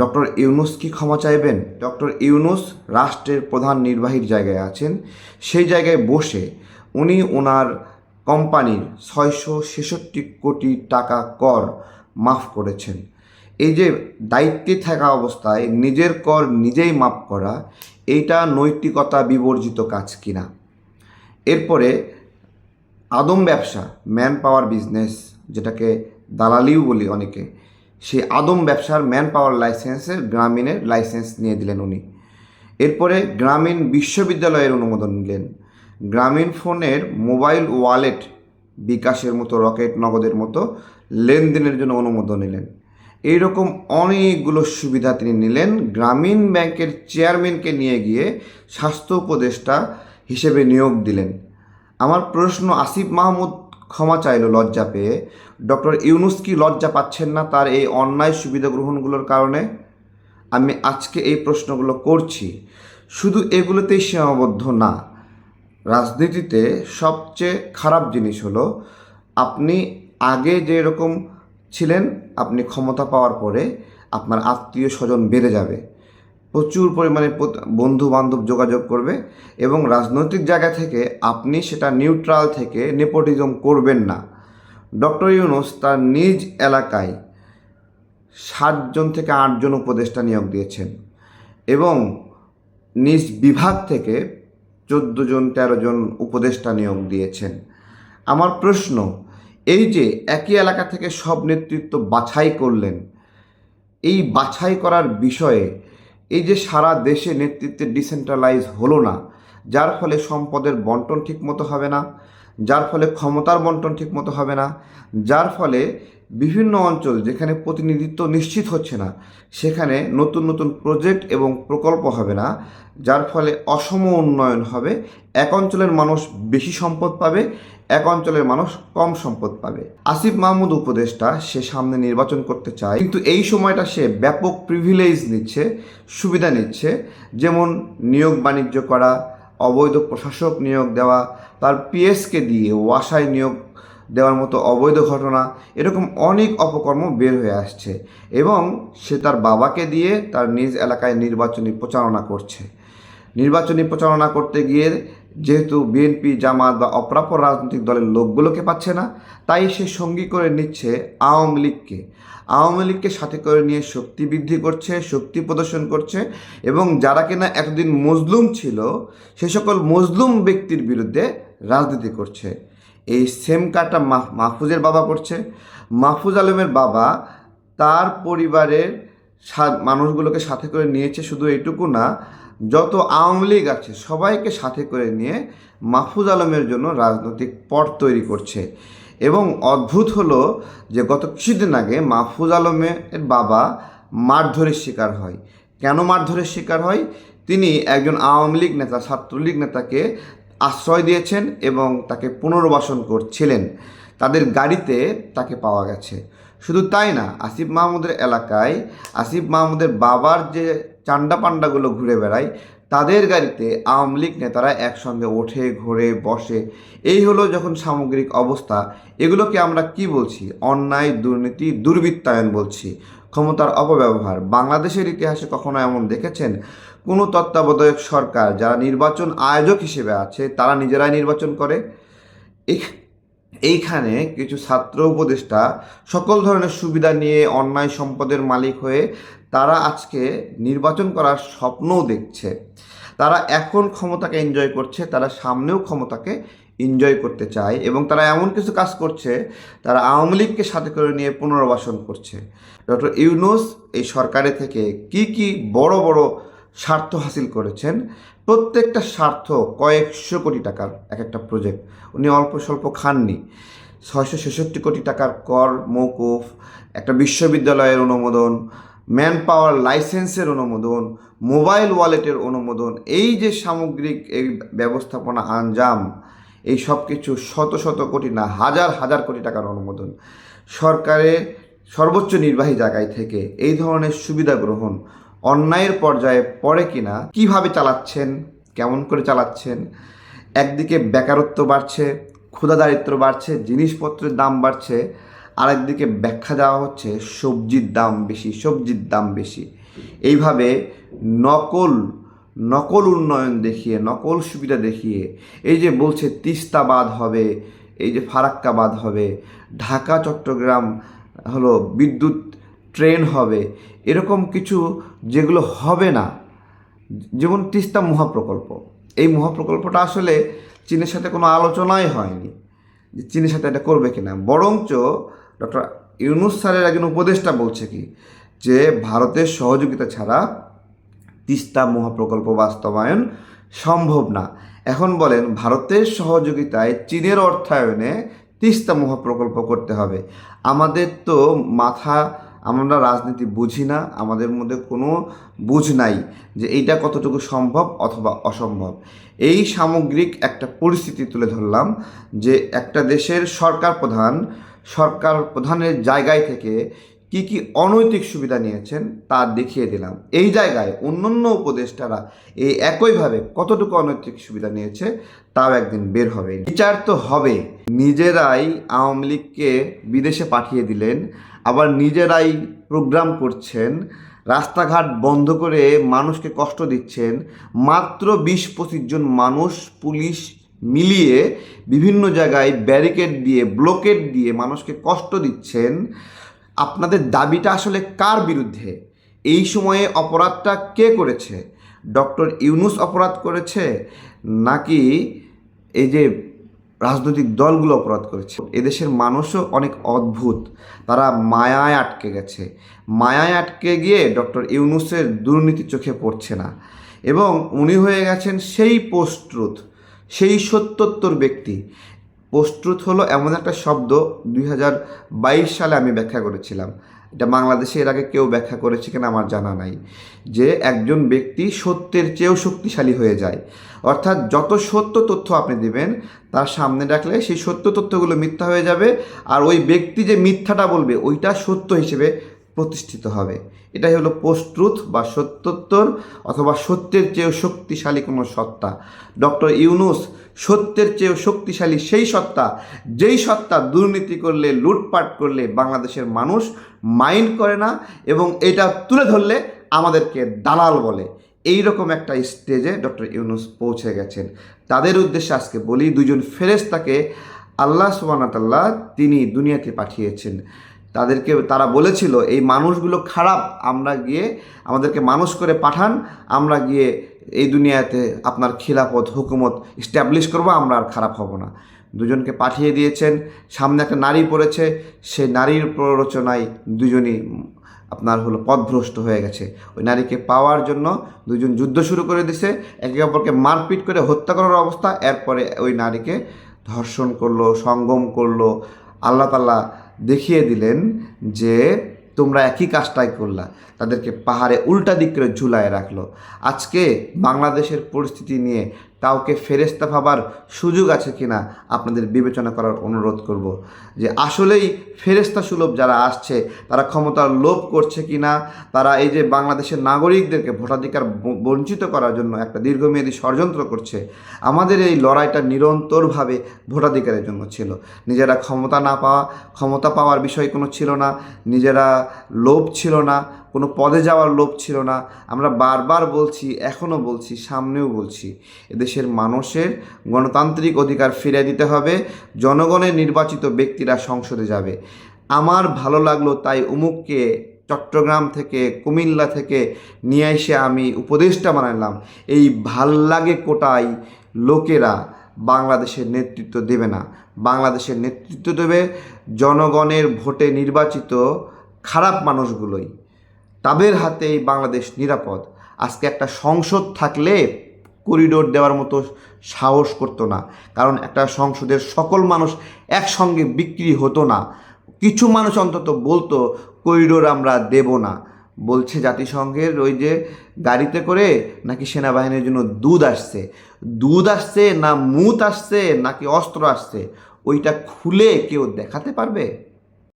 Doctor Yunus কি ক্ষমা চাইবেন? ডক্টর ইউনুস রাষ্ট্রের প্রধান নির্বাহীর জায়গায় আছেন। সেই জায়গায় বসে উনি ওনার কোম্পানির ছয়শো ছেষট্টি কোটি টাকা কর মাফ করেছেন। এই যে দায়িত্বে থাকা অবস্থায় নিজের কর নিজেই মাফ করা, এইটা নৈতিকতা বিবর্জিত কাজ কিনা? এরপরে আদম ব্যবসা ম্যান পাওয়ার বিজনেস, যেটাকে দালালিও বলি অনেকে সেই আদম ব্যবসার ম্যান পাওয়ার লাইসেন্সের গ্রামীণের লাইসেন্স নিয়ে দিলেন উনি। এরপরে গ্রামীণ বিশ্ববিদ্যালয়ের অনুমোদন নিলেন। গ্রামীণ ফোনের মোবাইল ওয়ালেট বিকাশের মতো, রকেট নগদের মতো লেনদেনের জন্য অনুমোদন নিলেন। এই রকম অনেকগুলো সুবিধা তিনি নিলেন। গ্রামীণ ব্যাংকের চেয়ারম্যানকে নিয়ে গিয়ে স্বাস্থ্য উপদেষ্টা হিসেবে নিয়োগ দিলেন। আমার প্রশ্ন, আসিফ মাহমুদ ক্ষমা চাইল লজ্জা পেয়ে। ডক্টর ইউনুস কি লজ্জা পাচ্ছেন না তার এই অন্যায় সুবিধা গ্রহণগুলোর কারণে? আমি আজকে এই প্রশ্নগুলো করছি। শুধু এগুলোতেই সীমাবদ্ধ না, রাজনীতিতে সবচেয়ে খারাপ জিনিস হলো, আপনি আগে যেরকম ছিলেন, আপনি ক্ষমতা পাওয়ার পরে আপনার আত্মীয় স্বজন বেড়ে যাবে। প্রচুর পরিমাণে বন্ধু বান্ধব যোগাযোগ করবে এবং রাজনৈতিক জায়গা থেকে আপনি সেটা নিউট্রাল থেকে নেপোটিজম করবেন না। ডক্টর ইউনুস তার নিজ এলাকায় সাতজন থেকে আটজন উপদেষ্টা নিয়োগ দিয়েছেন এবং নিজ বিভাগ থেকে চোদ্দ জন, তেরো জন উপদেষ্টা নিয়োগ দিয়েছেন। আমার প্রশ্ন, এই যে একই এলাকা থেকে সব নেতৃত্ব বাছাই করলেন, এই বাছাই করার বিষয়ে এই যে সারা দেশে নেতৃত্বে ডিসেন্ট্রালাইজ হলো না, যার ফলে সম্পদের বন্টন ঠিকমতো হবে না, যার ফলে ক্ষমতার বন্টন ঠিকমতো হবে না, যার ফলে বিভিন্ন অঞ্চল যেখানে প্রতিনিধিত্ব নিশ্চিত হচ্ছে না, সেখানে নতুন নতুন প্রজেক্ট এবং প্রকল্প হবে না, যার ফলে অসম উন্নয়ন হবে। এক অঞ্চলের মানুষ বেশি সম্পদ পাবে, এক অঞ্চলের মানুষ কম সম্পদ পাবে। আসিফ মাহমুদ উপদেষ্টা, সে সামনে নির্বাচন করতে চায়। কিন্তু এই সময়টা সে ব্যাপক প্রিভিলেজ নিচ্ছে, সুবিধা নিচ্ছে। যেমন নিয়োগ বাণিজ্য করা, অবৈধ প্রশাসক নিয়োগ দেওয়া, তার পিএসকে দিয়ে ওয়াসায় নিয়োগ দেওয়ার মতো অবৈধ ঘটনা, এরকম অনেক অপকর্ম বের হয়ে আসছে এবং সে তার বাবাকে দিয়ে তার নিজ এলাকায় নির্বাচনী প্রচারণা করছে। নির্বাচনী প্রচারণা করতে গিয়ে যেহেতু বিএনপি, জামাত বা অপ্রাপ্য রাজনৈতিক দলের লোকগুলোকে পাচ্ছে না, তাই সে সঙ্গী করে নিচ্ছে আওয়ামী লীগকে। আওয়ামী লীগকে সাথে করে নিয়ে শক্তি বৃদ্ধি করছে, শক্তি প্রদর্শন করছে এবং যারা কিনা এতদিন মজলুম ছিল, সে সকল মজলুম ব্যক্তির বিরুদ্ধে রাজনীতি করছে। এই সেম কাটা মাহফুজের বাবা করছে মাহফুজ আলমের বাবা তার পরিবারের মানুষগুলোকে সাথে করে নিয়েছে, শুধু এইটুকু না, যত আওয়ামী লীগ আছে সবাইকে সাথে করে নিয়ে মাহফুজ আলমের জন্য রাজনৈতিক পট তৈরি করছে। এবং অদ্ভুত হলো যে গত কিছুদিন আগে মাহফুজ আলমের বাবা মারধরের শিকার হয়। কেন মারধরের শিকার হয়? তিনি একজন আওয়ামী লীগ নেতা, ছাত্রলীগ নেতাকে আশ্রয় দিয়েছেন এবং তাকে পুনর্বাসন করছিলেন। তাদের গাড়িতে তাকে পাওয়া গেছে। শুধু তাই না, আসিফ মাহমুদের এলাকায় আসিফ মাহমুদের বাবার যে চান্ডা পান্ডাগুলো ঘুরে বেড়ায়, তাদের গাড়িতে আওয়ামী লীগ নেতারা একসঙ্গে ওঠে, ঘোরে, বসে। এই হলো যখন সামগ্রিক অবস্থা। এগুলোকে আমরা কি বলছি? অন্যায়, দুর্নীতি, দুর্বৃত্তায়ন বলছি। ক্ষমতার অপব্যবহার। বাংলাদেশের ইতিহাসে কখনো এমন দেখেছেন? কোনো তত্ত্বাবধায়ক সরকার, যারা নির্বাচন আয়োজক হিসেবে আছে, তারা নিজেরাই নির্বাচন করে। এইখানে কিছু ছাত্র উপদেষ্টা সকল ধরনের সুবিধা নিয়ে অন্যায় সম্পদের মালিক হয়ে তারা আজকে নির্বাচন করার স্বপ্নও দেখছে। তারা এখন ক্ষমতাকে এনজয় করছে, তারা সামনেও ক্ষমতাকে এনজয় করতে চায় এবং তারা এমন কিছু কাজ করছে, তারা আওয়ামী লীগকে সাথে করে নিয়ে পুনর্বাসন করছে। ডক্টর ইউনুস এই সরকারে থেকে কি কি বড় বড় স্বার্থ হাসিল করেছেন। প্রত্যেকটা স্বার্থ কয়েকশো কোটি টাকার এক একটা প্রজেক্ট উনি অল্প স্বল্প খাননি। ছয়শো ছেষট্টি কোটি টাকার কর, মৌকুফ, একটা বিশ্ববিদ্যালয়ের অনুমোদন ম্যান পাওয়ার লাইসেন্সের অনুমোদন মোবাইল ওয়ালেটের অনুমোদন, এই যে সামগ্রিক এই ব্যবস্থাপনা আঞ্জাম, এই সব কিছু শত শত কোটি না, হাজার হাজার কোটি টাকার অনুমোদন। সরকারের সর্বোচ্চ নির্বাহী জায়গায় থেকে এই ধরনের সুবিধা গ্রহণ অন্যায়ের পর্যায়ে পড়ে কিনা, কীভাবে চালাচ্ছেন, কেমন করে চালাচ্ছেন, একদিকে বেকারত্ব বাড়ছে, ক্ষুধা দারিদ্র বাড়ছে, জিনিসপত্রের দাম বাড়ছে, আরেকদিকে ব্যাখ্যা দেওয়া হচ্ছে সবজির দাম বেশি, সবজির দাম বেশি। এইভাবে নকল নকল উন্নয়ন দেখিয়ে, নকল সুবিধা দেখিয়ে, এই যে বলছে তিস্তাবাদ হবে, এই যে ফারাক্কাবাদ হবে, ঢাকা, চট্টগ্রাম হলো বিদ্যুৎ ট্রেন হবে, এরকম কিছু যেগুলো হবে না। যেমন তিস্তা মহাপ্রকল্প। এই মহাপ্রকল্পটা আসলে চীনের সাথে কোনো আলোচনাই হয়নি যে চীনের সাথে এটা করবে কিনা। বরঞ্চ ডক্টর ইউনুস স্যারের একজন উপদেষ্টা বলছে কি যে, ভারতের সহযোগিতা ছাড়া তিস্তা মহাপ্রকল্প বাস্তবায়ন সম্ভব না। এখন বলেন, ভারতের সহযোগিতায় চীনের অর্থায়নে তিস্তা মহাপ্রকল্প করতে হবে। আমাদের তো মাথা আমরা রাজনীতি বুঝি না, আমাদের মধ্যে কোনো বুঝ নাই যে এইটা কতটুকু সম্ভব অথবা অসম্ভব। এই সামগ্রিক একটা পরিস্থিতি তুলে ধরলাম যে একটা দেশের সরকার প্রধান, সরকার প্রধানের জায়গায় থেকে কি কি অনৈতিক সুবিধা নিয়েছেন তা দেখিয়ে দিলাম। এই জায়গায় অন্যান্য উপদেষ্টারা এই একইভাবে কতটুকু অনৈতিক সুবিধা নিয়েছে তাও একদিন বের হবে। বিচার তো হবে। নিজেরাই আওয়ামী লীগকে বিদেশে পাঠিয়ে দিলেন। আবার নিজেরাই প্রোগ্রাম করছেন। রাস্তাঘাট বন্ধ করে মানুষকে কষ্ট দিচ্ছেন। মাত্র বিশ পঁচিশ জন মানুষ, পুলিশ মিলিয়ে বিভিন্ন জায়গায় ব্যারিকেড দিয়ে, ব্লকেট দিয়ে মানুষকে কষ্ট দিচ্ছেন। আপনাদের দাবিটা আসলে কার বিরুদ্ধে? এই সময়ে অপরাধটা কে করেছে? ডক্টর ইউনুস অপরাধ করেছে? নাকি এই যে রাজনৈতিক দলগুলো অপরাধ করেছে। এদেশের মানুষও অনেক অদ্ভুত। তারা মায়ায় আটকে গেছে। মায়ায় আটকে গিয়ে ডক্টর ইউনুসের দুর্নীতি চোখে পড়ছে না। এবং উনি হয়ে গেছেন সেই পোস্ট্রুথ সেই সত্যোত্তর ব্যক্তি। পোস্ট্রুথ হলো এমন একটা শব্দ দুই হাজার বাইশ সালে আমি ব্যাখ্যা করেছিলাম। এটা বাংলাদেশে এর আগে কেউ ব্যাখ্যা করেছে কিনা আমার জানা নাই। যে একজন ব্যক্তি সত্যের চেয়েও শক্তিশালী হয়ে যায়। অর্থাৎ যত সত্য তথ্য আপনি দিবেন, তার সামনে রাখলে সেই সত্য তথ্যগুলো মিথ্যা হয়ে যাবে। আর ওই ব্যক্তি যে মিথ্যাটা বলবে, ওইটা সত্য হিসেবে প্রতিষ্ঠিত হবে। এটাই হলো পোস্ট ট্রুথ বা সত্যোত্তর অথবা সত্যের চেয়েও শক্তিশালী কোনো সত্তা। ডক্টর ইউনুস, সত্যের চেয়েও শক্তিশালী সেই সত্তা, যেই সত্তা দুর্নীতি করলে, লুটপাট করলে বাংলাদেশের মানুষ মাইন্ড করে না এবং এটা তুলে ধরলে আমাদেরকে দালাল বলে। এই রকম একটা স্টেজে ডক্টর ইউনুস পৌঁছে গেছেন। তাদের উদ্দেশ্যে আজকে বলি, দুজন ফেরেস্তাকে আল্লাহ সুবানাতাল্লাহ তিনি দুনিয়াতে পাঠিয়েছেন। তাদেরকে তারা বলেছিল, এই মানুষগুলো খারাপ, আমরা গিয়ে আমাদেরকে মানুষ করে পাঠান, আমরা গিয়ে এই দুনিয়াতে আপনার খিলাফত, হুকুমত স্ট্যাবলিশ করব, আমরা আর খারাপ হব না। দুজনকে পাঠিয়ে দিয়েছেন, সামনে একটা নারী পড়েছে সেই নারীর প্ররোচনায় দুজনই আপনার হলো পথভ্রষ্ট হয়ে গেছে। ওই নারীকে পাওয়ার জন্য দুজন যুদ্ধ শুরু করে দিছে, একে অপরকে মারপিট করে হত্যা করার অবস্থা, এরপরে ওই নারীকে ধর্ষণ করল, সঙ্গম করল, আল্লাহ তাল্লাহ দেখিয়ে দিলেন যে তোমরা একই কাজটাই করলা। তাদেরকে পাহাড়ে উল্টা দিক করে ঝুলায় রাখল। আজকে বাংলাদেশের পরিস্থিতি নিয়ে কাউকে ফেরেস্তা ভাবার সুযোগ আছে কিনা আপনাদের বিবেচনা করার অনুরোধ করব যে আসলেই ফেরেস্তা সুলভ যারা আসছে, তারা ক্ষমতার লোভ করছে কিনা, তারা এই যে বাংলাদেশের নাগরিকদেরকে ভোটাধিকার বঞ্চিত করার জন্য একটা দীর্ঘমেয়াদী ষড়যন্ত্র করছে, আমাদের এই লড়াইটা নিরন্তরভাবে ভোটাধিকারের জন্য ছিল। নিজেরা ক্ষমতা না পাওয়া, ক্ষমতা পাওয়ার বিষয় কোনো ছিল না, নিজেরা লোভ ছিল না কোনো পদে যাওয়ার লোভ ছিল না। আমরা বারবার বলছি, এখনও বলছি, সামনেও বলছি, এদেশের মানুষের গণতান্ত্রিক অধিকার ফিরে দিতে হবে, জনগণের নির্বাচিত ব্যক্তিরা সংসদে যাবে। আমার ভালো লাগল তাই উমুককে চট্টগ্রাম থেকে, কুমিল্লা থেকে নিয়ে এসে আমি উপদেশটা বানালাম। এই ভালো লাগে কোটাই লোকেরা বাংলাদেশের নেতৃত্ব দেবে না। বাংলাদেশের নেতৃত্ব দেবে জনগণের ভোটে নির্বাচিত খারাপ মানুষগুলোই। তাদের হাতেই বাংলাদেশ নিরাপদ। আজকে একটা সংসদ থাকলে করিডোর দেওয়ার মতো সাহস করতো না। কারণ একটা সংসদের সকল মানুষ একসঙ্গে বিক্রি হতো না। কিছু মানুষ অন্তত বলতো, করিডোর আমরা দেব না। বলছে জাতিসংঘের ওই যে গাড়িতে করে নাকি সেনাবাহিনীর জন্য দুধ আসছে। দুধ আসছে না মুত আসছে, নাকি অস্ত্র আসছে? ওইটা খুলে কেউ দেখাতে পারবে?